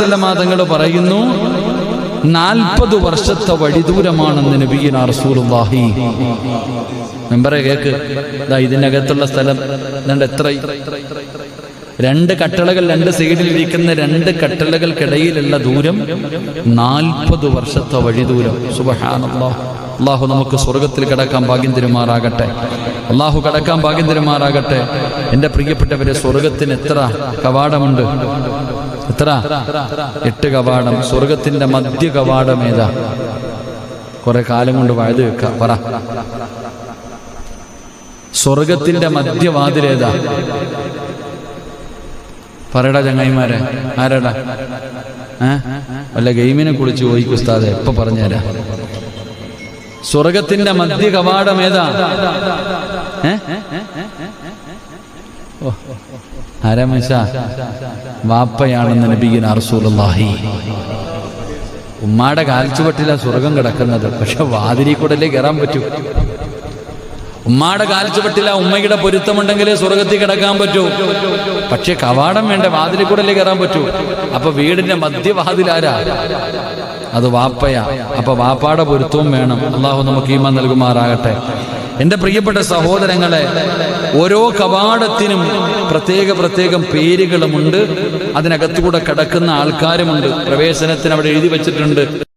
തങ്ങൾ പറയുന്നു നാൽപ്പത് വർഷത്തെ വഴിദൂരമാണെന്ന് നബീന റസൂലുള്ളാഹി. മെമ്പറെ കേക്ക് ദാ ഇതിനകത്തുള്ള സ്ഥലം രണ്ട് എത്ര? രണ്ട് കട്ടളകൾ രണ്ട് സൈഡിൽ ഇരിക്കുന്ന രണ്ട് കട്ടളകൾക്കിടയിലുള്ള ദൂരം നാൽപ്പത് വർഷത്തെ വഴിദൂരം. സുബഹാനല്ലാഹ്. അള്ളാഹു നമുക്ക് സ്വർഗത്തിൽ കിടക്കാൻ ഭാഗ്യം തരുമാറാകട്ടെ. അള്ളാഹു കടക്കാൻ ഭാഗ്യം തരുമാറാകട്ടെ. എന്റെ പ്രിയപ്പെട്ടവരെ സ്വർഗത്തിന് എത്ര കവാടമുണ്ട്? എത്ര? എട്ട് കവാടം. സ്വർഗത്തിന്റെ മധ്യ കവാടം ഏതാ? കുറെ കാലം കൊണ്ട് വഴുതി വെക്ക. പറ. സ്വർഗത്തിന്റെ മധ്യവാതിലേതാ പറയടാ ചങ്ങായിമാരെ. ആരാടാ? വല്ല ഗെയിമിനെ കുളിച്ച് ചോദിക്കും ഉസ്താദെ. എപ്പൊ പറഞ്ഞുതരാ. സ്വർഗത്തിന്റെ മധ്യ കവാടം ഏതാ? ഏ? ഓ ആരാ മനുഷ്യ? വാപ്പയാണെന്ന് നബീൻ അറസൂലുള്ളാഹി ഉമ്മാടെ കാൽച്ചുവട്ടിലാ സ്വർഗം കിടക്കുന്നത്. പക്ഷെ വാതിരി കൂടല്ലേ കയറാൻ പറ്റൂ. ഉമ്മാടെ കാൽച്ചുവട്ടില ഉമ്മയുടെ പൊരുത്തമുണ്ടെങ്കിലേ സ്വർഗത്തിൽ കിടക്കാൻ പറ്റൂ. പക്ഷെ കവാടം വേണ്ട വാതിലിൽ കൂടല്ലേ കയറാൻ പറ്റൂ. അപ്പൊ വീടിന്റെ മധ്യവാതിലാരാ അത് വാപ്പയാ. അപ്പൊ വാപ്പാടെ പൊരുത്തവും വേണം. അള്ളാഹു നമുക്ക് ഈമ നൽകുമാറാകട്ടെ. എന്റെ പ്രിയപ്പെട്ട സഹോദരങ്ങളെ ഓരോ കവാടത്തിനും പ്രത്യേക പ്രത്യേകം പേരുകളുമുണ്ട്. അതിനകത്തുകൂടെ കിടക്കുന്ന ആൾക്കാരുമുണ്ട്. പ്രവേശനത്തിന് അവിടെ എഴുതി വെച്ചിട്ടുണ്ട്.